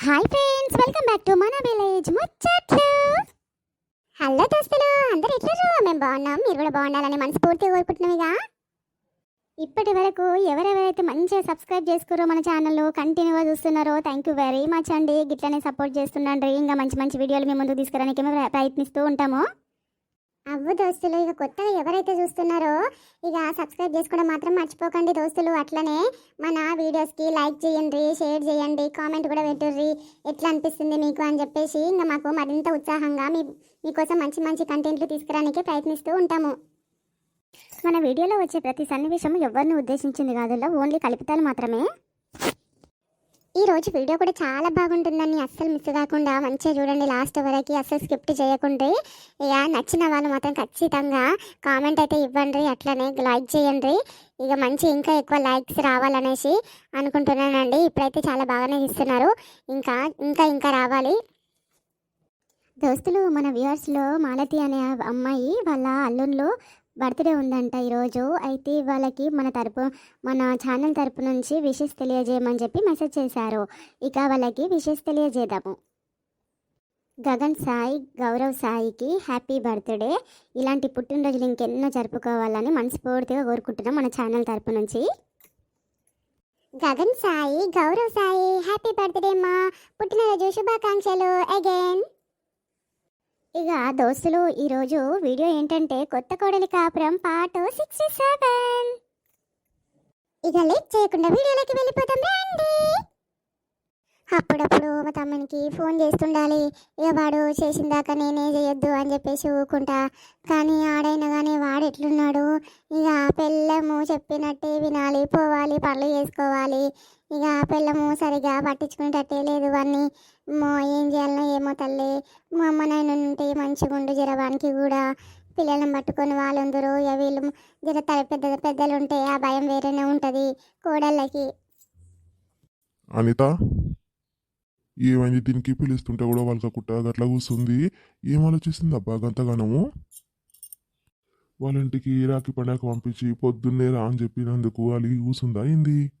Hi friends welcome back to మన village ముచ్చట్లు hello దోస్తులు అందరు ఎట్లా మేము బాగున్నాం మీరు కూడా బాగుండాలని మనస్ఫూర్తిగా కోరుకుంటున్నామిగా ఇప్పటి వరకు ఎవరెవరైతే మంచిగా సబ్స్క్రైబ్ చేసుకురో మన ఛానల్ కంటిన్యూగా చూస్తున్నారో థ్యాంక్ యూ వెరీ మచ్ అండి. గిట్లనే సపోర్ట్ చేస్తుండండి ఇంకా మంచి మంచి వీడియోలు మేము ముందుకు తీసుకురానికి మేము ప్రయత్నిస్తూ ఉంటాము. అవ్వు దోస్తులు ఇక కొత్తగా ఎవరైతే చూస్తున్నారో ఇక సబ్స్క్రైబ్ చేసుకోవడం మాత్రం మర్చిపోకండి దోస్తులు. అట్లనే మన వీడియోస్కి లైక్ చేయండి షేర్ చేయండి కామెంట్ కూడా పెట్టుర్రి ఎట్లా అనిపిస్తుంది మీకు అని చెప్పేసి ఇంకా మాకు మరింత ఉత్సాహంగా మీ మీకోసం మంచి మంచి కంటెంట్లు తీసుకురానికి ప్రయత్నిస్తూ ఉంటాము. మన వీడియోలో వచ్చే ప్రతి సన్నివేశం ఎవరిని ఉద్దేశించింది కాదు ఓన్లీ కల్పితాలు మాత్రమే. ఈ రోజు వీడియో కూడా చాలా బాగుంటుందని అస్సలు మిస్ కాకుండా మంచిగా చూడండి. లాస్ట్ వరకు అస్సలు స్కిప్ట్ చేయకుండా. ఇక నచ్చిన వాళ్ళు మాత్రం ఖచ్చితంగా కామెంట్ అయితే ఇవ్వండి. అట్లనే లైక్ చేయండి. ఇక మంచి ఇంకా ఎక్కువ లైక్స్ రావాలనేసి అనుకుంటున్నానండి. ఇప్పుడైతే చాలా బాగానే ఇస్తున్నారు ఇంకా ఇంకా ఇంకా రావాలి. దోస్తులు మన వ్యూవర్స్లో మాలతి అనే అమ్మాయి వాళ్ళ అల్లుళ్ళు బర్త్డే ఉందంట ఈరోజు. అయితే వాళ్ళకి మన తరపు మన ఛానల్ తరపు నుంచి విషెస్ తెలియజేయమని చెప్పి మెసేజ్ చేశారు. ఇక వాళ్ళకి విషెస్ తెలియజేద్దాము. గగన్ సాయి గౌరవ్ సాయికి హ్యాపీ బర్త్డే. ఇలాంటి పుట్టినరోజులు ఇంకెన్నో జరుపుకోవాలని మనస్ఫూర్తిగా కోరుకుంటున్నాం మన ఛానల్ తరపు నుంచి. గగన్ సాయి గౌరవ్ సాయి హ్యాపీ బర్త్డే మా. పుట్టినరోజు శుభాకాంక్షలు అగైన్. ఇక దోస్తులు ఈరోజు వీడియో ఏంటంటే కొత్త కోడలి కాపురం పార్ట్ సిక్స్టీ సెవెన్. ఇక లేట్ చేయకుండా వీడియోలోకి వెళ్ళిపోతాం రండి. అప్పుడప్పుడు మా తమ్మునికి ఫోన్ చేస్తుండాలి. ఇక వాడు చేసిన దాకా నేనే చేయొద్దు అని చెప్పేసి ఊకుంటా కానీ ఆడైనా కానీ వాడు ఎట్లున్నాడు? ఇక పెళ్ళము చెప్పినట్టే వినాలి పోవాలి పనులు చేసుకోవాలి. ఇక పెళ్ళము సరిగా పట్టించుకునేటట్టే లేదు. వాడిని మో ఏం చేయాలనో ఏమో తల్లి. మా అమ్మ నాయన ఉంటే మంచిగా ఉండు జరవానికి కూడా. పిల్లలను పట్టుకొని వాళ్ళందరూ ఇక వీళ్ళు జర తల పెద్ద పెద్దలు ఉంటే ఆ భయం వేరేనే ఉంటుంది కోడళ్ళకి. అనిత? ఏమైంది? దీనికి పిలుస్తుంటే కూడా వాళ్ళకకుట్ట గట్ల కూస్తుంది. ఏం ఆలోచిస్తుంది అబ్బా గంతగానము? వాళ్ళ ఇంటికి రాకి పండగ పంపించి పొద్దున్నే రా అని చెప్పినందుకు అలిగి కూసుందా ఏంది?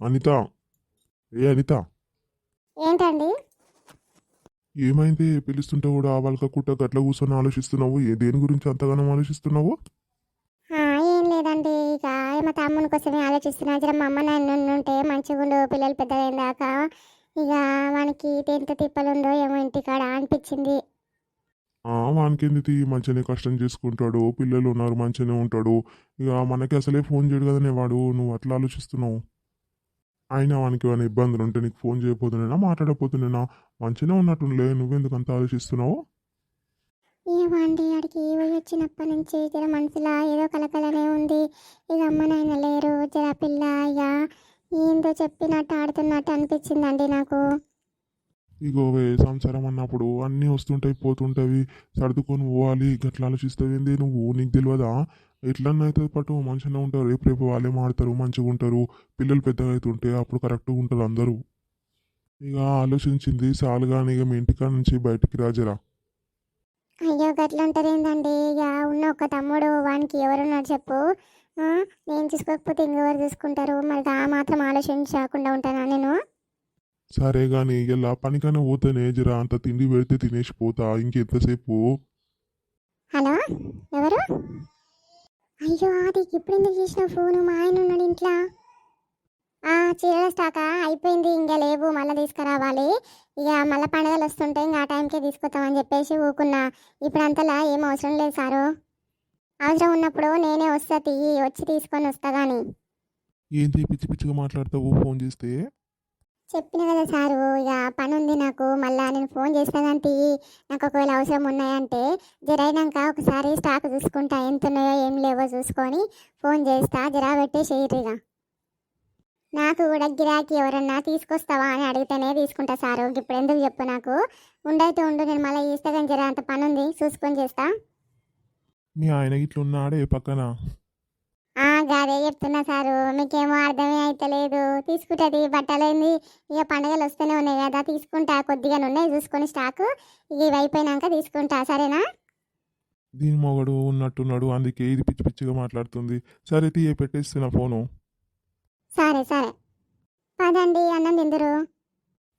అనిత? ఏ అనిత? ఏంటండి? ఏమైంది? పిలుస్తుంటే కూడా వాళ్ళకకుట్ట గట్ల కూర్చొని ఆలోచిస్తున్నావు? ఏ దేని గురించి అంతగానో ఆలోచిస్తున్నావు? ఏం లేదండి. ఇక మా తమ్ముని కోసమే ఆలోచిస్తున్నా. జర మా అమ్మ నాన్న ఉంటే మంచిగా ఉండు పిల్లలు పెద్దగైన దాకా ఇక వానికి ఎంత తిప్పలుందో ఏమో ఇంటికాడ అనిపించింది. వానికేంది మంచిగానే కష్టం చేసుకుంటాడు పిల్లలు ఉన్నారు మంచిగానే ఉంటాడు. ఇక మనకి అసలే ఫోన్ చేయడు కదనే వాడు నువ్వు అట్లా ఆలోచిస్తున్నావు? అయినా వానికి ఏమైనా ఇబ్బందులు ఉంటే నీకు ఫోన్ చేయకపోతున్నానా మాట్లాడకపోతున్నానా మంచిగానే ఉన్నట్టుండలే నువ్వెందుకు అంత ఆలోచిస్తున్నావు? ఏమో అండి ఆడికి పోయి వచ్చినప్పటి నుంచి జర మనసులో ఏదో కలకలనే ఉంది. ఇక అమ్మ నాయన లేరు జర పిల్ల ఇక ఏందో చెప్పినట్టు ఆడుతున్నట్టు అనిపించిందండి నాకు. ఇగోవే సంసారం అన్నప్పుడు అన్నీ వస్తుంటాయి పోతుంటాయి. సర్దుకొని పోవాలి గట్లా ఆలోచిస్తావు ఏంది నువ్వు? నీకు తెలియదా ఎట్లన్నైతే పట్టు మంచిగానే ఉంటారు. రేపు రేపు వాళ్ళే మాడతారు మంచిగా ఉంటారు. పిల్లలు పెద్దగా అవుతుంటే అప్పుడు కరెక్ట్గా ఉంటారు అందరూ. ఇక ఆలోచించింది చాలుగాని ఇక మీ ఇంటికాడ నుంచి బయటికి రాజరా. అయ్యో గట్ల ఏందండి? ఇక ఉన్న ఒక తమ్ముడు వానికి ఎవరున్నారు చెప్పు? నేను చూసుకోకపోతే ఇంకెవరు చూసుకుంటారు? మరి ఆ మాత్రం ఆలోచించకుండా ఉంటానా నేను? సరే గాని ఇలా పనికనే పోతేనే జరా అంత తిండి పెడితే తినేసి పోతా. ఇంకెంతసేపు? హలో? ఎవరు? అయ్యో అది ఇప్పుడు ఎందుకు చేసిన ఫోను? మా ఆయన ఉన్నాడు ఇంట్లో. చీరల స్టాకా అయిపోయింది ఇంకా లేవు. మళ్ళీ తీసుకురావాలి. ఇక మళ్ళీ పండుగలు వస్తుంటే ఇంకా ఆ టైంకే తీసుకొస్తామని చెప్పేసి ఊకున్నా ఇప్పుడు అంతలా ఏం అవసరం లేదు సారు. అవసరం ఉన్నప్పుడు నేనే వస్తా తీయి వచ్చి తీసుకొని వస్తా కానీ ఏంటి పిచ్చి పిచ్చిగా మాట్లాడతావు? ఫోన్ చేస్తే? చెప్పిన కదా సారు ఇక పని ఉంది నాకు మళ్ళా నేను ఫోన్ చేస్తా కానీ తీయి నాకు ఒకవేళ అవసరం ఉన్నాయంటే జరైనాక ఒకసారి స్టాక్ చూసుకుంటా ఎంత ఉన్నాయో ఏం లేవో చూసుకొని ఫోన్ చేస్తా జరా ఇక నాకు కూడా గిరాకీ ఎవరన్నా తీసుకొస్తావా అని అడిగితేనే తీసుకుంటా సారు. ఇప్పుడు ఎందుకు చెప్పు నాకు? ఉండైతే ఉండు నేను మళ్ళీ చేస్తా కానీ జర అంత పని ఉంది చూసుకొని చేస్తా. మీ ఆయన ఇట్లా ఉన్నాడే పక్కన? ఆ గాదే చెప్తున్నా సారు. మీకేమో అర్థమే అయితలేదు. తీసుకుంటుంది బట్టలేంది. ఇక పండగలు వస్తూనే ఉన్నాయి కదా తీసుకుంటా. కొద్దిగా ఉన్నాయి చూసుకొని స్టాక్. ఇవి అయిపోయినాక తీసుకుంటా సరేనా? దీని మొగడు ఉన్నట్టున్నాడు అందుకే ఇది పిచ్చి పిచ్చిగా మాట్లాడుతుంది. సరే తీయ పెట్టేస్తున్నా ఫోను. సరే సరే. పదండి అన్నం తిందురు.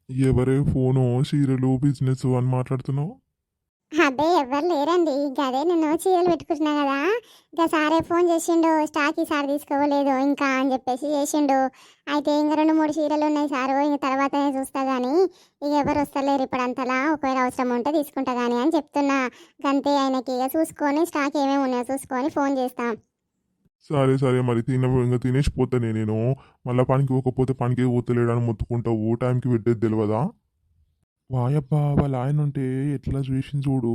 ఎవరే ఫోను సీరియల్ బిజినెస్ అని మాట్లాడుతున్నావు? అబ్బే ఎవరు లేరండి. గదే నేను చీరలు పెట్టుకుంటున్నా కదా. ఇంకా సారే ఫోన్ చేసిండు స్టాక్ ఈసారి తీసుకోలేదు ఇంకా అని చెప్పేసి చేసిండు. అయితే ఇంకా రెండు మూడు చీరలు ఉన్నాయి సారు ఇంక తర్వాతనే చూస్తా కానీ ఇక ఎవరు వస్తలేరు ఇప్పుడు అంతలా ఒకవేళ అవసరం ఉంటే తీసుకుంటా కానీ అని చెప్తున్నా. గంతే ఆయనకి. ఇక చూసుకొని స్టాక్ ఏమేమి ఉన్నాయో చూసుకొని ఫోన్ చేస్తాం. సరే సరే. మరి తిన ఇంకా తినేసిపోతానే నేను. మళ్ళీ పనికి పోకపోతే పనికి పోతలేడు అని మొత్తుకుంటావు. టైంకి పెట్టేది తెలియదా వాయబ్బా వాళ్ళ ఆయన ఉంటే ఎట్లా చూసి చూడు.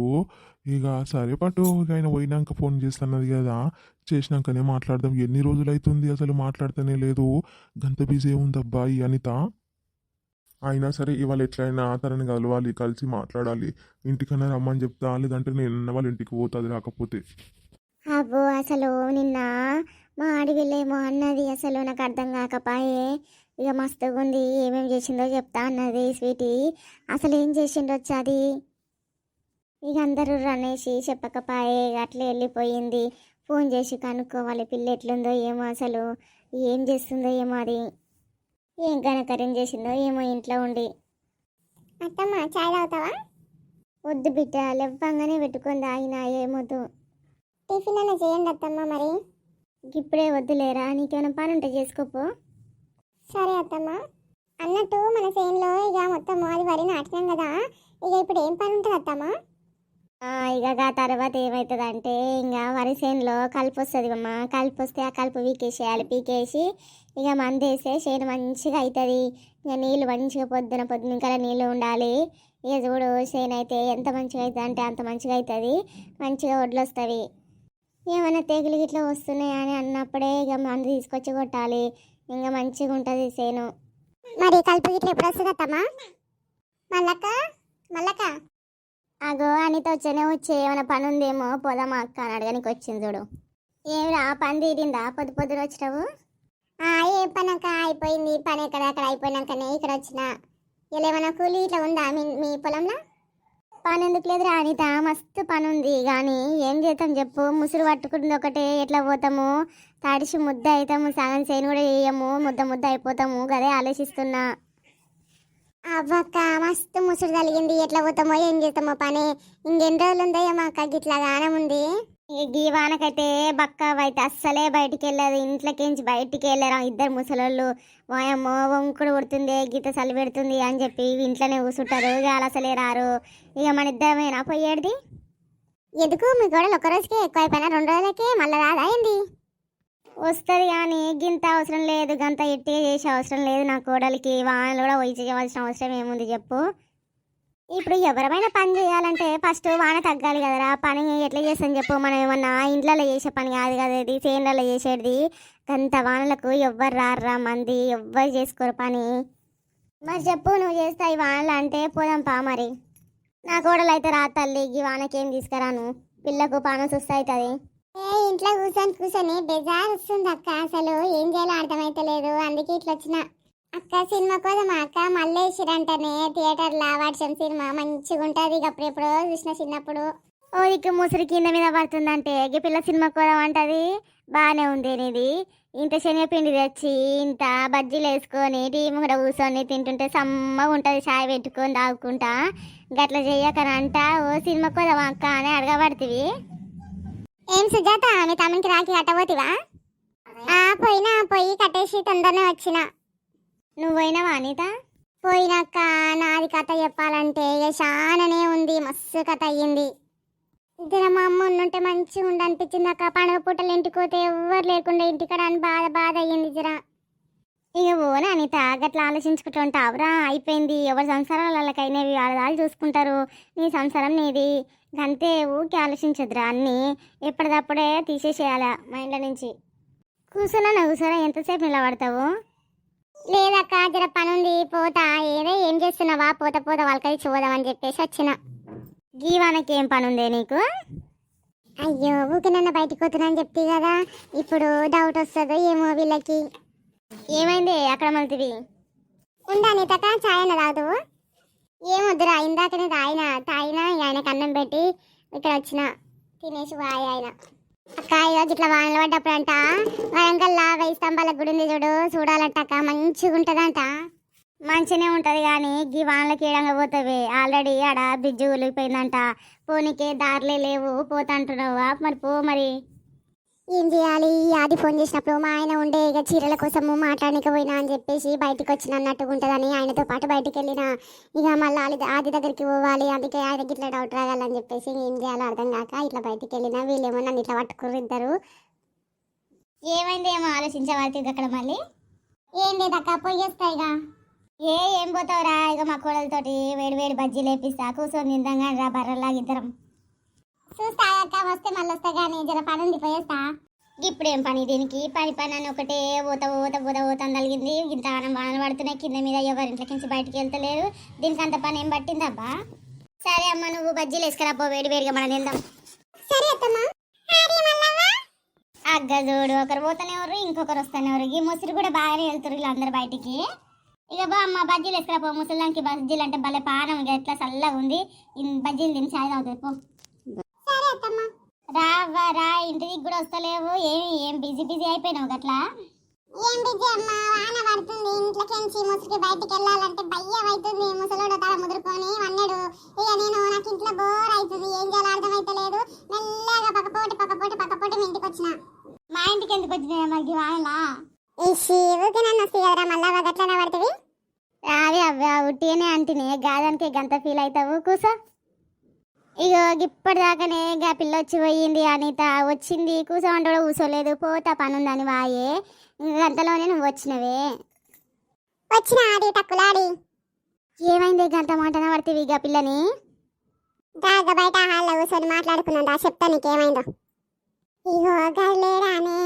ఇక సరే పట్టు ఇక ఆయన పోయినాక ఫోన్ చేస్తున్నది కదా. చేసినాకనే మాట్లాడదాం. ఎన్ని రోజులు అవుతుంది అసలు మాట్లాడుతూనే లేదు. గంత బిజీ ఉందబ్బా ఈ అనిత. అయినా సరే ఇవాళ ఎట్లయినా తనని కలవాలి కలిసి మాట్లాడాలి. ఇంటికన్నా రమ్మని చెప్తా. లేదంటే నేను వాళ్ళ ఇంటికి పోతుంది రాకపోతే. అబ్బో అసలు నిన్న మా అడవిలేమో అన్నది. అసలు నాకు అర్థం కాకపాయే. ఇక మస్తుగా ఉంది ఏమేమి చేసిందో చెప్తా అన్నది స్వీటీ. అసలు ఏం చేసిండో అది ఇక అందరూ రనేసి చెప్పకపాయే ఇక అట్లే వెళ్ళిపోయింది. ఫోన్ చేసి కనుక్కోవాలి పిల్ల ఎట్లుందో ఏమో అసలు ఏం చేస్తుందో ఏమో అది. ఏం కనకరం చేసిందో ఏమో ఇంట్లో ఉండి. అత్తమ్మ చాయ్ తాగుతావా? వద్దు బిడ్డ లెవ్వంగానే పెట్టుకుంది ఆయన ఏమొద్దు. టిఫిన్ అన్న చేయండి అత్తమ్మ మరి. ఇప్పుడే వద్దులేరా నీకేమైనా పని ఉంటే చేసుకోపో. సరే అత్తమ్మ. అన్నట్టు మన చేనులో ఇక మొత్తం అది వరి నాటినాం కదా ఇక ఇప్పుడు ఏం పని ఉంటుంది అత్తమ్మ? ఇక ఆ తర్వాత ఏమవుతుంది అంటే ఇంకా వరి చేనులో కలుపు వస్తుంది అమ్మ. కలుపు వస్తే ఆ కలుపు పీకేసేయాలి. పీకేసి ఇక మందేస్తే చేను మంచిగా అవుతుంది ఇక నీళ్ళు మంచిగా పొద్దున పొద్దున ఇంకా నీళ్ళు ఉండాలి. ఇక చూడు చేను అయితే ఎంత మంచిగా అవుతుంది అంటే అంత మంచిగా అవుతుంది మంచిగా వడ్లు వస్తాయి ఏమైనా తెగులు గిట్లా వస్తున్నాయా అని అన్నప్పుడే ఇక మందు తీసుకొచ్చి కొట్టాలి. ఇంకా మంచిగా ఉంటుంది సేను. మరి కలుపు గిట్ల ఎప్పుడు వస్తుంది అత్తమ్మా? మల్లక్క? మల్లక్క? అగో అనిత వచ్చేనే వచ్చే ఏమైనా పని ఉందేమో పోదామా అక్క అని అడగనికి వచ్చింది చూడు. ఏమిరా పని తీరిందా? పొద్దు పొద్దున వచ్చినావు? ఏ పని అక్క అయిపోయింది పని ఎక్కడ? అక్కడ అయిపోయినాకనే ఇక్కడ వచ్చిన. ఇలా ఏమైనా కూలి ఇట్లా ఉందా మీ మీ పొలంలో? పని ఎందుకు లేదురా అనిత? మస్తు పని ఉంది కానీ ఏం చేద్దాం చెప్పు? ముసురు పట్టుకుంది ఒకటే. ఎట్లా పోతాము? తడిసి ముద్ద అవుతాము సగం చేయను కూడా వేయము. ముద్ద ముద్ద అయిపోతాము. కదే ఆలోచిస్తున్నా. అవ్వక్క మస్తు ముసురు కలిగింది. ఎట్లా పోతామో ఏం చేస్తామో పని. ఇంకెన్ని రోజులు ఉందో ఏమో అక్క గిట్లా గానం ఉంది ఈ వానకైతే బక్క అయితే అస్సలే బయటికి వెళ్ళదు ఇంట్లోకించి బయటికి వెళ్ళారు ఇద్దరు ముసలోళ్ళు. వాయమ్మో వంకుడు కొడుతుంది గీత చలి పెడుతుంది అని చెప్పి ఇంట్లోనే కూర్చుంటారు అలా అసలే రారు. ఇక మన ఇద్దరమేనా? పోయేది ఎందుకు? మీ గొడవలు ఒక రోజుకే ఎక్కువ అయిపోయినా రెండు రోజులకే మళ్ళీ రాదా ఏంది? వస్తుంది కానీ గింత అవసరం లేదు. గంత ఎట్టిగా చేసే అవసరం లేదు నా కోడలికి. వానలు కూడా పోయి చేయవలసిన అవసరం ఏముంది చెప్పు. ఇప్పుడు ఎవరమైనా పని చేయాలంటే ఫస్ట్ వాన తగ్గాలి కదరా. పని ఎట్లా చేస్తాం చెప్పు. మనం ఏమన్నా ఇండ్లలో చేసే పని కాదు కదా ఇది చేనులలో చేసేది. అంత వానలకు ఎవ్వరు రారురా మంది ఎవ్వరు చేసుకోరు పని. మరి చెప్పు నువ్వు చేస్తా ఈ వానలు అంటే పోదంపా మరి. నా కోడలు అయితే రా తల్లి ఈ వానకేం తీసుకురాను. పిల్లకు పానం సుస్థ ఏ ఇంట్లో కూర్చొని కూర్చొని బెజార్ వస్తుంది అక్క. అసలు ఏం చేయాలో అర్థమైతలేదు. అందుకే ఇట్లా వచ్చిన. అక్క సినిమా కోసం అక్క మల్లేశ్వరంటనే థియేటర్లో వర్షం సినిమా. మంచిగా ఉంటుంది ఇక అప్పుడెప్పుడో చూసిన చిన్నప్పుడు. ఓ ఇక ముసురు కింద మీద పడుతుందంటే ఇక పిల్ల సినిమా కోదాం అంటది. బాగానే ఉంది నీది. ఇంత శనగపిండి తెచ్చి ఇంత బజ్జీలు వేసుకొని టీవీ ముంగడ కూర్చొని తింటుంటే సమ్మగా ఉంటుంది. చాయ్ పెట్టుకొని తాగుకుంటా. గట్ల చెయ్యకనంట. ఓ సినిమా కోదాం అక్క అని అడగబడుతుంది. ఏం సుజాత మీ తమ్మునికి రాఖీ కట్టబోతివా? పోయినా పోయి కట్టేసి తొందరనే వచ్చిన. నువ్వు పోయినావా అనిత పోయినాక నాది కథ చెప్పాలంటే ఇక చాలానే ఉంది మస్తు కథ అయ్యింది. ఇద్దర మా అమ్మ ఉండుంటే మంచిగా ఉండి అనిపించింది అక్క. పండుగ పూటలు ఇంటికి పోతే ఎవ్వరు లేకుండా ఇంటికాడ అని బాధ బాధ అయ్యింది జరా. ఇక పోనా అనిత గట్లా ఆలోచించుకుంటుంటావురా అయిపోయింది. ఎవరి సంసారాలకైనవి వాళ్ళు చూసుకుంటారు. నీ సంసారం నీది. అంతే ఊకే ఆలోచించదురా అన్నీ. ఎప్పటిదప్పుడే తీసేసేయాలా ఇంట్లో నుంచి. కూర్చున్నా కూర్చోరా ఎంతసేపు నిలబడతావు? లేదక్క జర పని ఉంది పోతా. ఏదో ఏం చేస్తున్నావా? పోత పోత వాళ్ళకి చూద్దామని చెప్పేసి వచ్చిన. గీవానకి ఏం పని ఉందే నీకు? అయ్యో ఊకి నన్ను బయటకు పోతున్నా అని చెప్తే కదా. ఇప్పుడు డౌట్ వస్తుందో ఏమో వీళ్ళకి. ఏమైంది అక్కడ మలుతివి? ఉండాని తక ఛాయ్ అన్న తాగుతావు ఏమొద్దురా ఇందాకనే తాగిన తాగిన ఆయనకు అన్నం పెట్టి ఇక్కడ వచ్చిన. తినేసి వాయి ఆయన. అక్క ఇట్లా వానలు పడ్డప్పుడు అంట వరంగల్లా వెయ్యి స్తంభాల గుడి ఉంది చూడు చూడాలంట అక్క మంచిగా ఉంటుందంట మంచిగానే ఉంటుంది కానీ గీ వానలకి ఏడంగా పోతావే. ఆల్రెడీ ఆడ బ్రిడ్జ్ కూలిపోయిందంట పోనీకే దారిలే లేవు పోతాంటున్నావా. మరి పో మరి. ఏం చేయాలి? ఆది ఫోన్ చేసినప్పుడు మా ఆయన ఉండే ఇక చీరల కోసము మాట్లాడడానికి పోయినా అని చెప్పేసి బయటికి వచ్చిన అన్నట్టుగా ఉంటుందని ఆయనతో పాటు బయటికి వెళ్ళిన. ఇక మళ్ళీ ఆది ఆది దగ్గరికి పోవాలి అందుకే ఆయనకి ఇట్లా డౌట్ రాగాలని చెప్పేసి ఏం చేయాలో అర్థం కాక ఇట్లా బయటికి వెళ్ళినా. వీళ్ళేమో నన్ను ఇట్లా పట్టుకుని ఇద్దరు. ఏమైంది ఏమో ఆలోచించవాలి అక్కడ మళ్ళీ? ఏం లేదక్క పోయేస్తాయిగా ఏ ఏం పోతావురా? ఇక మా కోడలతోటి వేడి వేడి బజ్జీలు వేపిస్తా. కూర్చొని తిందాగా రా బర్రలాగా ఇద్దరం. చూస్తా అక్క వస్తే మళ్ళీ వస్తా కానీ జర పని ఉంది పోయేస్తా. ఇప్పుడేం పని దీనికి? పని పని అని ఒకటే ఊత ఊత ఊత ఊత తగిలింది ఇంత ఆనం వానలు పడుతున్నాయి కింద మీద ఎవరింట్లోకి నుంచి బయటికి వెళ్తలేరు. దీనికి అంత పని ఏం పట్టిందబ్బా సరే అమ్మ నువ్వు బజ్జీలు వేసుకురా పో వేడి వేడిగా మనం తిందాం. సరే అత్తమ్మా. అగ్గ చూడు ఒకరు పోతానే ఎవరు ఇంకొకరు వస్తానే ఎవరు ఈ ముసురు కూడా బాగానే వెళ్తారు వీళ్ళందరూ బయటికి. ఇక బా అమ్మ బజ్జీలు వేసుకురా పో. ముసలానికి బజ్జీలు అంటే భలే పానం ఇక ఎట్లా చల్లగా ఉంది. బజ్జీలు తిని చాయ్ అవుతుంది పో. అత్తమ్మ రా అవ్వ, రా. ఇంటికి కూడా వస్తలేవు. ఏం ఏం బిజీ బిజీ అయిపోయినావు గట్లా? ఏం బిజీ అమ్మ? వాన పడుతుంది. ఇంట్లోకించి ముసుగు బయటికి వెళ్ళాలంటే భయం అవుతుంది. ముసలోడు తల ముదురుకొని అన్నాడు ఇక నేను నాకు ఇంట్లో బోర్ అవుతుంది. ఏం చేయాలో అర్థమైతలేదు. మెల్లగా పక్కపోటి పక్కపోటి పక్కపోటి మీ ఇంటికి వచ్చిన. మా ఇంటికి ఎందుకు వచ్చినాయి మనకి వానలా ఈ శివుకి నన్ను వస్తాయి కదరా మళ్ళా గట్లనే పడుతుంది అదే అవ్వ ఉట్టినే అంటినే గాదానికి గంత ఫీల్ అవుతావు కూసో ఇగో ఇప్పటిదాకానే గా పిల్ల వచ్చి పోయింది అనిత. వచ్చింది కూర్చోమంటే కూడా కూర్చోలేదు పోతా పని ఉందని వాయే. ఇంక గంటలోనే నువ్వు వచ్చినవే. వచ్చిన ఆడి టక్కులాడి ఏమైంది గంట మాట పడుతుంది ఇక పిల్లని? దాగ బయట హాల్లో కూర్చొని మాట్లాడుకున్నాం దా చెప్తా నీకేమైందో. ఇగో గలేడానే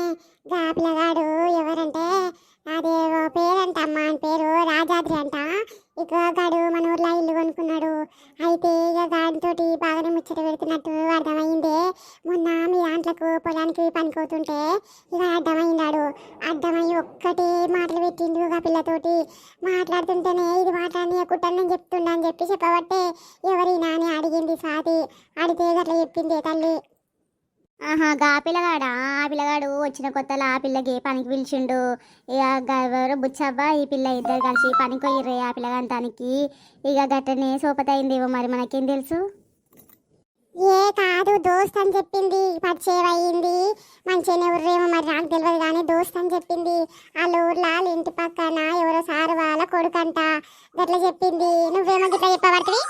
గా పిల్లగాడు ఎవరంటే అదేవో పేరంట అమ్మ అని పేరు రాజాద్రి అంట ఇక గాడు మన ఊర్లో ఇల్లు కొనుక్కున్నాడు అయితే ఇక గాడితోటి బాగానే ముచ్చట పెడుతున్నట్టు అర్థమైంది మొన్న మీ దాంట్లకు పొలానికి పనికోతుంటే ఇక అర్థమైందాడు అర్థమై ఒక్కటే మాటలు పెట్టిండు ఆ పిల్లతోటి మాట్లాడుతుంటేనే ఇది మాట్లాడి కుట్టని చెప్తుండ అని చెప్పి చెప్పబట్టే ఎవరి నాని అడిగింది స్వాతి అడిగితే అట్లా చెప్పింది తల్లి ఆహా గా పిల్లగాడా ఆ పిల్లగాడు వచ్చిన కొత్తలో ఆ పిల్లకి పనికి పిలిచిండు. ఇక ఎవరు? బుచ్చవ్వ ఈ పిల్ల ఇద్దరు కలిసి పనికి పోయిర్రే ఆ పిల్లగాంతానికి. ఇక గట్టనే సోపతయిందేమో మరి మనకేం తెలుసు? ఏ కాదు దోస్త్ అని చెప్పింది. పరిచయం అయ్యింది. మంచిగానే ఉర్రేమో మరి నాకు తెలియదు కానీ దోస్త్ అని చెప్పింది. వాళ్ళ ఊర్లో వాళ్ళ ఇంటి పక్కన ఎవరో సారు వాళ్ళ కొడుకంట. గట్లా చెప్పింది. నువ్వేమో గిట్లా చెప్పబడుతుంది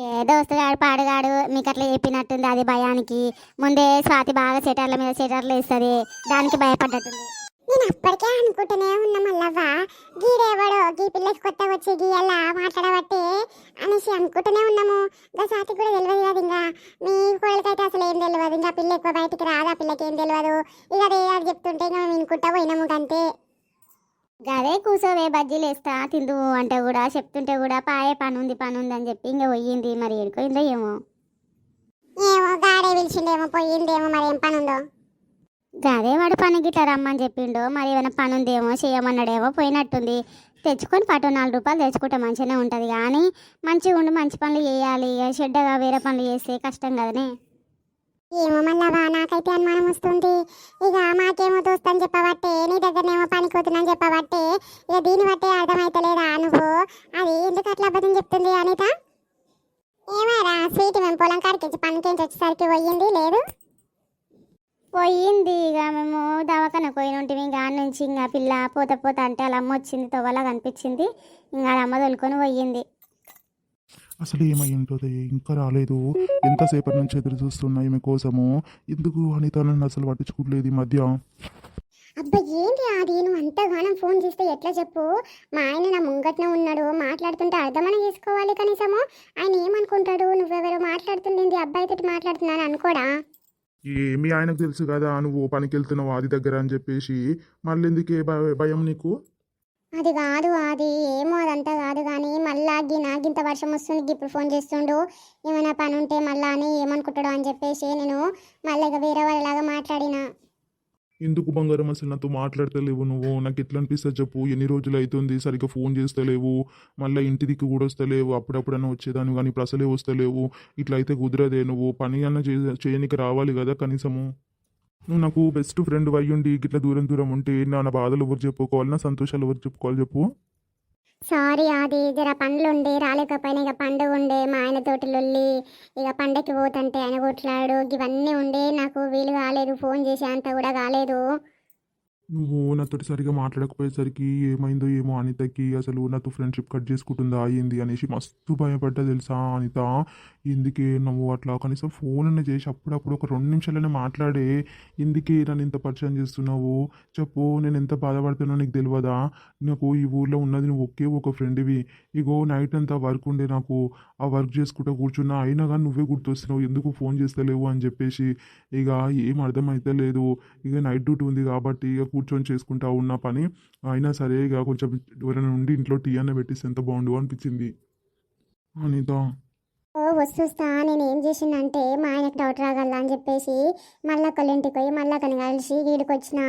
ఏ దోస్తుగాడు పాడుగాడు మీకు అట్లా చెప్పినట్టుంది అది భయానికి. ముందే స్వాతి బాగా సెటర్ల మీద సెటర్లు వేస్తుంది. దానికి భయపడ్డట్టుంది. నేను అప్పటికే అనుకుంటూనే ఉన్నా మల్లవ్వ. గీడేవాడో గీ పిల్లకి కొత్త వచ్చి గీ అలా మాట్లాడబట్టే అనేసి అనుకుంటూనే ఉన్నాము. ఇంకా స్వాతి కూడా తెలియదు కదా ఇంకా. మీ కోళ్ళకైతే అసలు ఏం తెలియదు. ఇంకా పిల్ల ఎక్కువ బయటికి రాదు? ఆ పిల్లకి ఏం తెలియదు. ఇక అదే అది చెప్తుంటే ఇంకా మేము వినుకుంటా పోయినాము అంతే గదే కూసోవే బజ్జీలు వేస్తా తిందు అంటే కూడా చెప్తుంటే కూడా పాయే పని ఉంది పని ఉంది అని చెప్పి ఇంకా పోయింది. మరి ఎడుకోయిందో ఏమో. ఏమో గాడే పిలిచిండేమో పోయిందేమో మరి ఏం పని అదే వాడు పనికి రమ్మని చెప్పిండో మరి ఏమైనా పని ఉందేమో చేయమన్నాడేమో పోయినట్టుంది. తెచ్చుకొని పట్టు నాలుగు రూపాయలు తెచ్చుకుంటే మంచిగానే ఉంటుంది కానీ మంచిగా ఉండి మంచి పనులు చేయాలి చెడ్డగా వేరే పనులు చేస్తే కష్టం కదనే. ఏమో మళ్ళా నాకైతే అనుమానం వస్తుంది. ఇక మాకేమో దోస్తని చెప్పబట్టే నీ దగ్గరనేమో పనికోతుందని చెప్పబట్టే ఇక దీన్ని బట్టే అర్థమైతలేదా నువ్వు? అది ఎందుకు అట్లా అబద్ధం చెప్తుంది అనిత? ఏమారా స్వీట్ మేము పొలం కాడికి పనికించి వచ్చేసరికి పోయింది లేదు? పోయింది. ఇక మేము దవాఖాన పోయిన. ఉంటుంది ఇంకా నుంచి ఇంకా పిల్ల పోత పోత అంటే వాళ్ళ అమ్మ వచ్చింది. తవ్వలా కనిపించింది. ఇంకా వాళ్ళ అమ్మ తోలుకొని పోయింది. అసలు ఏమై ఉంటుంది ఇంకా రాలేదు. ఎంతసేపటి నుంచి ఎదురు చూస్తున్నా ఈమె కోసము? ఎందుకు నన్ను అసలు పట్టించుకోవట్లేదు ఈ మధ్య? అబ్బా ఏంటి అది నువ్వు అంతగానం ఫోన్ చేస్తే ఎట్లా చెప్పు? మా ఆయన నా ముంగట్న ఉన్నాడు. మాట్లాడుతుంటే అర్థమని చేసుకోవాలి కనీసము. ఆయన ఏమనుకుంటాడు? నువ్వెవరో మాట్లాడుతుంది అబ్బాయితో మాట్లాడుతున్నాను అనుకోడా? ఏమి ఆయనకు తెలుసు కదా నువ్వు పనికి వెళ్తున్నావు అది దగ్గర అని చెప్పేసి మళ్ళీ ఎందుకే భయ- భయం నీకు? అది కాదు అది ఏమో అదంతా కాదు కానీ మళ్ళా నాకు నాకింత వర్షం వస్తుంది ఇప్పుడు ఫోన్ చేస్తుండు ఏమైనా పని ఉంటే మళ్ళా అని ఏమనుకుంటాడు అని చెప్పేసి నేను మళ్ళీ ఇక వేరే వాళ్ళలాగా మాట్లాడినా. ఎందుకు బంగారం అసలు నాతో మాట్లాడతలేవు నువ్వు? నాకు ఎట్లా అనిపిస్తుంది చెప్పు? ఎన్ని రోజులు అవుతుంది సరిగ్గా ఫోన్ చేస్తలేవు. మళ్ళీ ఇంటి దిక్కు కూడా వస్తలేవు. అప్పుడప్పుడన్నా వచ్చేదాన్ని కానీ ఇప్పుడు అసలే వస్తలేవు. ఇట్లా అయితే కుదరదే నువ్వు. పని అన్న చే- చేయనీకి రావాలి కదా కనీసము. నువ్వు నాకు బెస్ట్ ఫ్రెండ్ అయ్యుండి ఇట్లా దూరం దూరం ఉంటే నా బాధలు ఎవరు చెప్పుకోవాలి? నా సంతోషాలు ఎవరు చెప్పుకోవాలి చెప్పు? సారీ అది జర పండ్లు ఉండే రాలేకపోయినా ఇక పండుగ ఉండే మా ఆయన తోటి లొల్లి ఇక పండక్కి పోతుంటే ఆయన కొట్లాడు ఇవన్నీ ఉండే నాకు వీలు కాలేదు ఫోన్ చేసే అంత కూడా కాలేదు. నువ్వు నాతోటి సరిగా మాట్లాడకపోయేసరికి ఏమైందో ఏమో అనితకి అసలు నాతో ఫ్రెండ్షిప్ కట్ చేసుకుంటుందా ఏంది అనేసి మస్తు భయపడ్డా తెలుసా అనిత? ఎందుకే నువ్వు అట్లా? కనీసం ఫోన్ అన్న చేసి అప్పుడప్పుడు ఒక రెండు నిమిషాలనే మాట్లాడే. ఎందుకే నన్ను ఇంత పరిచయం చేస్తున్నావు? చెప్పు నేను ఎంత బాధపడుతున్నా నీకు తెలియదా నాకు ఈ ఊర్లో ఉన్నది నువ్వు ఒకే ఒక ఫ్రెండ్వి ఇగో నైట్ అంతా వర్క్ ఉండే నాకు. ఆ వర్క్ చేసుకుంటూ కూర్చున్నా అయినా కానీ నువ్వే గుర్తొస్తున్నావు. ఎందుకు ఫోన్ చేస్తలేవు అని చెప్పేసి. ఇక ఏం అర్థమైతే లేదు ఇక నైట్ డ్యూటీ ఉంది కాబట్టి ఇక కూర్చొని చేసుకుంటా ఉన్న పని అయినా సరే ఇక కొంచెం ఎవరైనా ఉండి ఇంట్లో టీ అన్న పెట్టిస్తే ఎంత బాగుండు అనిపించింది. అనిత ఓ వస్తుస్తా. నేను ఏం చేసిందంటే మా ఆయనకు డౌట్ రాగల అని చెప్పేసి మళ్ళా ఒకళ్ళింటికి పోయి మళ్ళా అక్కడిని కలిసి వీడికి వచ్చిన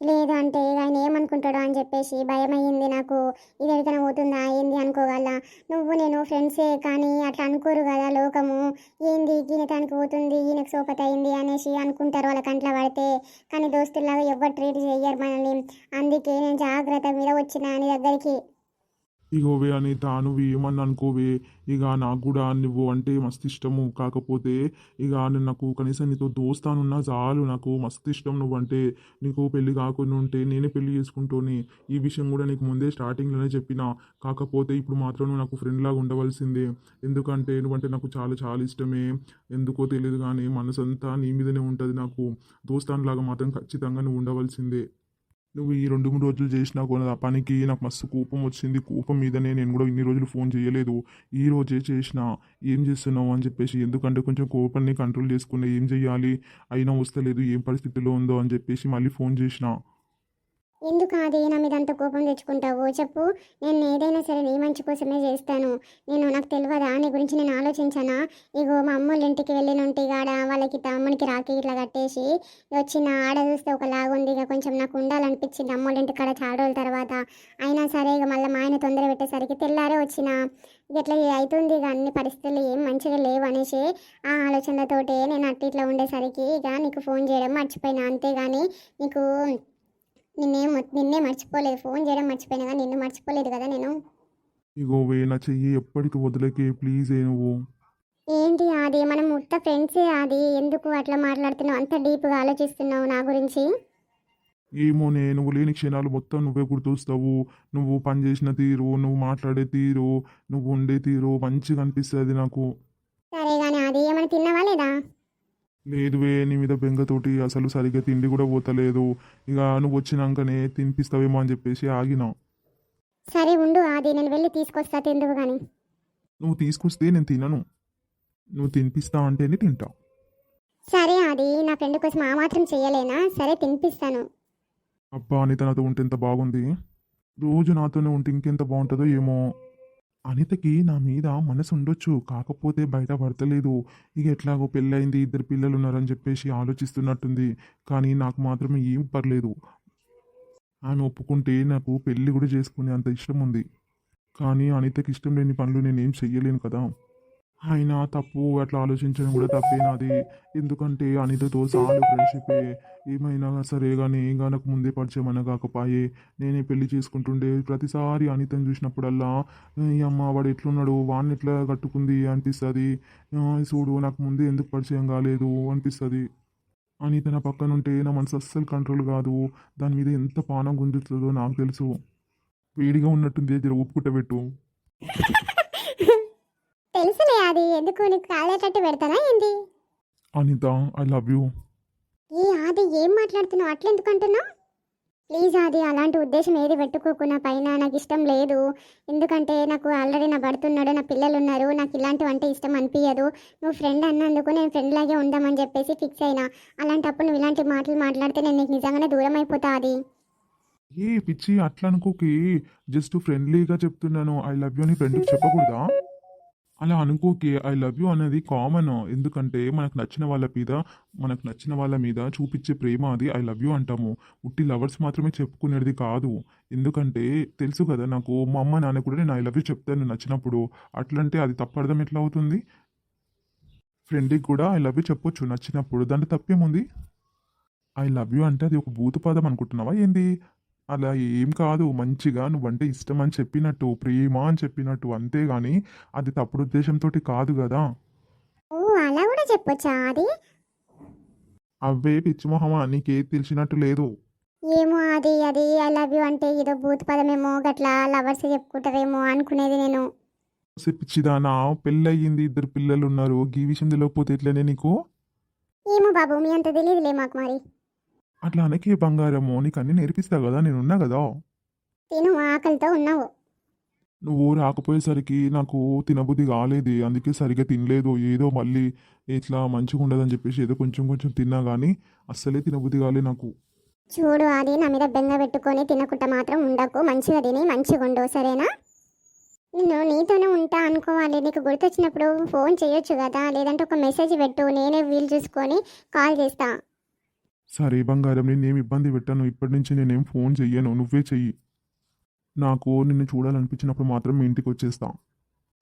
లేదంటే ఆయన ఏమనుకుంటాడో అని చెప్పేసి భయం అయ్యింది నాకు. ఇది ఎక్కడికైనా పోతుందా? ఏంది అనుకోగల నువ్వు నేను ఫ్రెండ్సే కానీ అట్లా అనుకోరు కదా లోకము. ఏంది? ఈయన పోతుంది? ఈయనకు సోపత అయింది అనేసి అనుకుంటారు వాళ్ళ కంట్లో పడితే. కానీ దోస్తుల్లాగా ఎవరు ట్రీట్ చేయరు మనల్ని. అందుకే నేను జాగ్రత్త మీద వచ్చిన నీ దగ్గరికి. ఇగోవే అని నువ్వు ఏమన్నా అనుకోవే. ఇక నాకు కూడా నువ్వు అంటే మస్తు ఇష్టము కాకపోతే ఇక నేను నాకు కనీసం నీతో దోస్తానున్నా చాలు నాకు మస్తు ఇష్టం నువ్వు అంటే నీకు పెళ్ళి కాకుండా ఉంటే నేనే పెళ్ళి చేసుకుంటూని. ఈ విషయం కూడా నీకు ముందే స్టార్టింగ్లోనే చెప్పిన. కాకపోతే ఇప్పుడు మాత్రం నువ్వు నాకు ఫ్రెండ్లాగా ఉండవలసిందే. ఎందుకంటే నువ్వంటే నాకు చాలా చాలా ఇష్టమే. ఎందుకో తెలియదు కానీ మనసు అంతా నీ మీదనే ఉంటుంది నాకు. దోస్తాన్లాగా మాత్రం ఖచ్చితంగా నువ్వు ఉండవలసిందే. నువ్వు ఈ రెండు మూడు రోజులు చేసినా కూడా పనికి నాకు మస్తు కోపం వచ్చింది. కోపం మీదనే నేను కూడా ఇన్ని రోజులు ఫోన్ చేయలేదు. ఈ రోజే చేసిన ఏం చేస్తున్నావు అని చెప్పేసి ఎందుకంటే కొంచెం కోపాన్ని కంట్రోల్ చేసుకున్నా ఏం చేయాలి? అయినా వస్తలేదు ఏం పరిస్థితిలో ఉందో అని చెప్పేసి మళ్ళీ ఫోన్ చేసిన. ఎందుకు అది నా మీద అంత కోపం తెచ్చుకుంటావు? చెప్పు. నేను ఏదైనా సరే నీ మంచి కోసమే చేస్తాను. నేను నాకు తెలియదా? నీ గురించి నేను ఆలోచించానా? ఇగో మా అమ్మోళ్ళ ఇంటికి వెళ్ళిన ఉంటే కాడ వాళ్ళకి తమ్మునికి రాకి ఇట్లా కట్టేసి వచ్చిన ఆడ చూస్తే ఒక లాగుంది ఇక కొంచెం నాకు ఉండాలనిపించింది అమ్మోళ్ళ ఇంటి కాడ చాలా రోజుల తర్వాత. అయినా సరే ఇక మళ్ళీ మా ఆయన తొందర పెట్టేసరికి తెల్లారే వచ్చిన. ఇక ఇట్లా అవుతుంది ఇక అన్ని పరిస్థితులు ఏం మంచిగా లేవు అనేసి ఆ ఆలోచనతోటే నేను అట్టి ఇట్లా ఉండేసరికి ఇక నీకు ఫోన్ చేయడం మర్చిపోయినా. అంతేగాని నీకు నిన్నే నిన్నే మర్చిపోలేదు ఫోన్ చేయడం మర్చిపోయినా కానీ నిన్ను మర్చిపోలేదు కదా నేను. ఇగో వే నా చెయ్యి ఎప్పటికి వదిలేకే ప్లీజ్ ఏ నువ్వు. ఏంటి అది మనం ముట్ట ఫ్రెండ్సే అది ఎందుకు అట్లా మాట్లాడుతున్నావు? అంత డీప్గా ఆలోచిస్తున్నావు నా గురించి? ఏమోనే నువ్వు లేని క్షణాలు మొత్తం నువ్వే గుర్తొస్తావు. నువ్వు పని చేసిన తీరు నువ్వు మాట్లాడే తీరు నువ్వు ఉండే తీరు మంచిగా అనిపిస్తుంది నాకు. సరే కానీ అది ఏమైనా తిన్నావా లేదా? లేదువే నీ మీద బెంగతోటి అసలు సరిగ్గా తిండి కూడా పోతలేదు. ఇక నువ్వు వచ్చినాకనే తినిపిస్తావేమో అని చెప్పేసి ఆగినా. సరే ఉండు అది నేను వెళ్ళి తీసుకొస్తా తిందువు కానీ నువ్వు తీసుకొస్తే నేను తినను. నువ్వు తినిపిస్తా అంటేనే తింటా. సరే అది నా ఫ్రెండ్ కోసం ఆ మాత్రం చేయలేనా సరే తినిపిస్తాను. అబ్బా అనిత నాతో ఉంటే ఎంత బాగుంది. రోజు నాతోనే ఉంటే ఇంకెంత బాగుంటుందో ఏమో. అనితకి నా మీద మనసు ఉండొచ్చు. కాకపోతే బయట పడతలేదు. ఇక ఎట్లాగో పెళ్ళయింది ఇద్దరు పిల్లలు ఉన్నారని చెప్పేసి ఆలోచిస్తున్నట్టుంది. కానీ నాకు మాత్రమే ఏం పర్లేదు. ఆమె ఒప్పుకుంటే నాకు పెళ్ళి కూడా చేసుకునే అంత ఇష్టం ఉంది. కానీ అనితకి ఇష్టం లేని పనులు నేనేం చెయ్యలేను కదా. అయినా తప్పు అట్లా ఆలోచించడం కూడా తప్పేనాది ఎందుకంటే అనితతో చాలా ఫ్రెండ్షిప్ ఏమైనా సరే కానీ ఇంకా నాకు ముందే పరిచయం అన్న కాకపాయే. నేనే పెళ్ళి చేసుకుంటుండే. ప్రతిసారి అనితను చూసినప్పుడల్లా ఈ అమ్మ వాడు ఎట్లున్నాడు? వాడిని ఎట్లా కట్టుకుంది? అనిపిస్తుంది. చూడు నాకు ముందే ఎందుకు పరిచయం కాలేదు? అనిపిస్తుంది. అనిత నా పక్కన ఉంటే నా మనసు అస్సలు కంట్రోల్ కాదు. దాని మీద ఎంత పానం గుంజుతుందో నాకు తెలుసు. వేడిగా ఉన్నట్టుంది జర ఉప్పుకుంటబెట్టు తెలుసులే అది. ఎందుకు నీకు కాలేటట్టు పెడతానా ఏంది? అనిత ఐ లవ్ యూ ఏ ఆది ఏం మాట్లాడుతున్నావు? అట్లా ఎందుకు అంటున్నావు ప్లీజ్ అది అలాంటి ఉద్దేశం ఏది పెట్టుకోకు నా పైన నాకు ఇష్టం లేదు. ఎందుకంటే నాకు ఆల్రెడీ నా భర్తున్నాడు నా పిల్లలు ఉన్నారు నాకు ఇలాంటివి అంటే ఇష్టం అనిపించదు నువ్వు ఫ్రెండ్ అన్నందుకు నేను ఫ్రెండ్ లాగే ఉందామని చెప్పేసి ఫిక్స్ అయినా. అలాంటప్పుడు నువ్వు ఇలాంటి మాటలు మాట్లాడితే నేను నీకు నిజంగానే దూరం అయిపోతా అది ఏ పిచ్చి అట్లా అనుకోకి జస్ట్ ఫ్రెండ్లీగా చెప్తున్నాను. ఐ లవ్ యూ అని ఫ్రెండ్కి చెప్పకూడదా? అలా అనుకోకే ఐ లవ్ యూ అనేది కామన్. ఎందుకంటే మనకు నచ్చిన వాళ్ళ మీద మనకు నచ్చిన వాళ్ళ మీద చూపించే ప్రేమ అది ఐ లవ్ యూ అంటాము. ఉట్టి లవర్స్ మాత్రమే చెప్పుకునేది కాదు. ఎందుకంటే తెలుసు కదా నాకు మా అమ్మ నాన్న కూడా నేను ఐ లవ్ యూ చెప్తాను నచ్చినప్పుడు. అట్లంటే అది తప్పర్థం ఎట్లా అవుతుంది? ఫ్రెండ్కి కూడా ఐ లవ్ యూ చెప్పొచ్చు నచ్చినప్పుడు. దాంట్లో తప్పేముంది? ఐ లవ్ యూ అంటే అది ఒక భూతపాదం అనుకుంటున్నావా? ఏంది? అలా ఏం కాదు. మంచిగా నువ్వంటే ఇష్టం అని చెప్పినట్టు ప్రేమ అని చెప్పినట్టు అంతేగాని అది తప్పుడు ఉద్దేశంతో కాదు కదా. ఓ అలా కూడా చెప్పొచ్చా అది అవే పిచ్చిమొహమా నీకేది తెలిసినట్టు లేదు. ఏమో అది అది ఐ లవ్ యూ అంటే ఏదో భూత పదమేమో గట్లా లవర్స్ చెప్పుకుంటారేమో అనుకునేది నేను. పిచ్చిదానా పెళ్ళయింది ఇద్దరు పిల్లలు ఉన్నారు గీ విషయం తెలియకపోతే ఎట్లనే నీకు? ఏమో బాబు మీ అంత తెలియదులే మాకు మరి. అట్లా అనకే బంగారము నీకు అన్ని నేర్పిస్తా కదా నేనున్నా కదా? తిను ఆకలితో ఉన్నావు. నువ్వు రాకపోయేసరికి నాకు తినబుద్ధి కాలేదు అందుకే సరిగ్గా తినలేదు. ఏదో మళ్ళీ ఇట్లా మంచిగా ఉండదని చెప్పేసి ఏదో కొంచెం కొంచెం తిన్నా కానీ అస్సలే తినబుద్ధి కాలే నాకు. చూడు అది నా మీద బెంగ పెట్టుకొని తినకుండా మాత్రం ఉండకు. మంచిగా తిని మంచిగా ఉండు సరేనా? నేను నీతోనే ఉంటా అనుకోవాలి. నీకు గుర్తొచ్చినప్పుడు ఫోన్ చేయొచ్చు కదా? లేదంటే ఒక మెసేజ్ పెట్టు నేనే వీలు చూసుకొని కాల్ చేస్తా. సరే బంగారం నేనేం ఇబ్బంది పెట్టాను. ఇప్పటి నుంచి నేనేం ఫోన్ చెయ్యను. నువ్వే చెయ్యి. నాకు నిన్ను చూడాలనిపించినప్పుడు మాత్రం మీ ఇంటికి వచ్చేస్తా.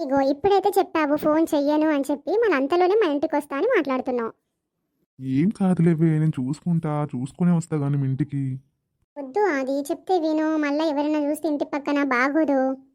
ఇగో ఇప్పుడైతే చెప్పావు ఫోన్ చెయ్యను అని చెప్పి మన అంతలోనే మా ఇంటికి వస్తా అని మాట్లాడుతున్నావు. ఏం కాదులేవే నేను చూసుకుంటా. చూసుకునే వస్తా కానీ మీ ఇంటికి. వద్దు అది చెప్తే విను. మళ్ళీ ఎవరైనా చూస్తే ఇంటి పక్కన బాగోదు.